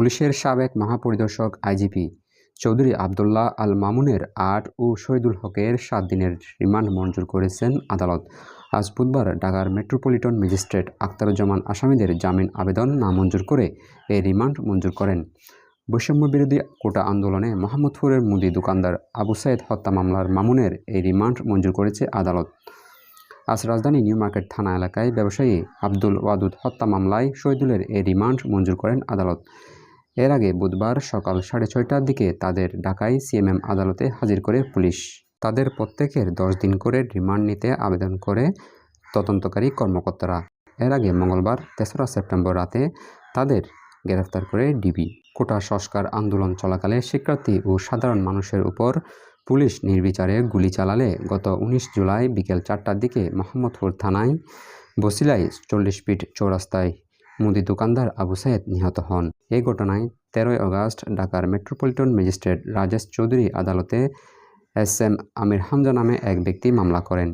পুলিশের সাবেক মহাপরিদর্শক আইজিপি চৌধুরী আবদুল্লাহ আল মামুনের আট ও শহীদুল হকের সাত দিনের রিমান্ড মঞ্জুর করেছেন আদালত। আজ বুধবার ঢাকার মেট্রোপলিটন ম্যাজিস্ট্রেট আখতারুজ্জামান আসামিদের জামিন আবেদন নামঞ্জুর করে এই রিমান্ড মঞ্জুর করেন। বৈষম্য বিরোধী কোটা আন্দোলনে মোহাম্মদপুরের মুদি দোকানদার আবু সাইদ হত্যা মামলার মামুনের এই রিমান্ড মঞ্জুর করেছে আদালত। আজ রাজধানী নিউ মার্কেট থানা এলাকায় ব্যবসায়ী আব্দুল ওয়াদুদ হত্যা মামলায় শহীদুলের এই রিমান্ড মঞ্জুর করেন আদালত। এর আগে বুধবার সকাল সাড়ে ছয়টার দিকে তাদের ঢাকায় সিএমএম আদালতে হাজির করে পুলিশ। তাদের প্রত্যেকের দশ দিন করে রিমান্ড নিতে আবেদন করে তদন্তকারী কর্মকর্তারা। এর আগে মঙ্গলবার তেসরা সেপ্টেম্বর রাতে তাদের গ্রেফতার করে ডিবি। কোটা সংস্কার আন্দোলন চলাকালে শিক্ষার্থী ও সাধারণ মানুষের উপর পুলিশ নির্বিচারে গুলি চালালে গত উনিশ জুলাই বিকেল চারটার দিকে মোহাম্মদপুর থানায় বসিলায় চল্লিশ ফিট চৌরাস্তায় মুদি দোকানদার আবু সাইদ নিহত হন। এই ঘটনায় তেরোই আগস্ট ঢাকার মেট্রোপলিটন ম্যাজিস্ট্রেট রাজেশ চৌধুরী আদালতে এস এম আমির হামজা নামে এক ব্যক্তি মামলা করেন।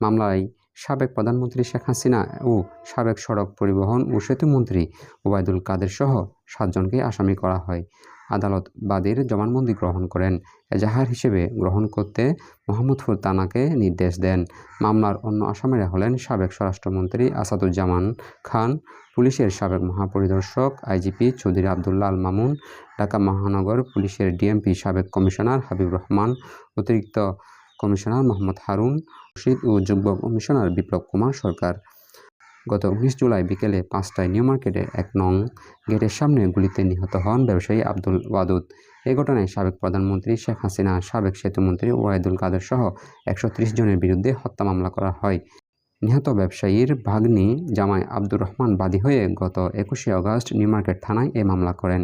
মামলায় সাবেক প্রধানমন্ত্রী শেখ হাসিনা ও সাবেক সড়ক পরিবহন ও সেতুমন্ত্রী ওবায়দুল কাদের সহ সাতজনকে আসামি করা হয়। আদালত বাদীর জবানবন্দি গ্রহণ করেন। এজাহার হিসেবে গ্রহণ করতে মোহাম্মদপুর থানাকে নির্দেশ দেন। মামলার অন্য আসামিরা হলেন সাবেক স্বরাষ্ট্রমন্ত্রী আসাদুজ্জামান খান, পুলিশের সাবেক মহাপরিদর্শক আইজিপি চৌধুরী আবদুল্লাহ আল মামুন, ঢাকা মহানগর পুলিশের ডিএমপি সাবেক কমিশনার হাবিব রহমান, অতিরিক্ত কমিশনার মোহাম্মদ হারুন, রশিদ ও যুগ্ম কমিশনার বিপ্লব কুমার সরকার। গত উনিশ জুলাই বিকেলে পাঁচটায় নিউ মার্কেটে এক নং গেটের সামনে গুলিতে নিহত হন ব্যবসায়ী আব্দুল ওয়াদুদ। এই ঘটনায় সাবেক প্রধানমন্ত্রী শেখ হাসিনা, সাবেক সেতুমন্ত্রী ওয়াহিদুল কাদের সহ একশো ত্রিশ জনের বিরুদ্ধে হত্যা মামলা করা হয়। নিহত ব্যবসায়ীর ভাগ্নি জামাই আব্দুর রহমান বাদী হয়ে গত একুশে আগস্ট নিউ মার্কেট থানায় এ মামলা করেন।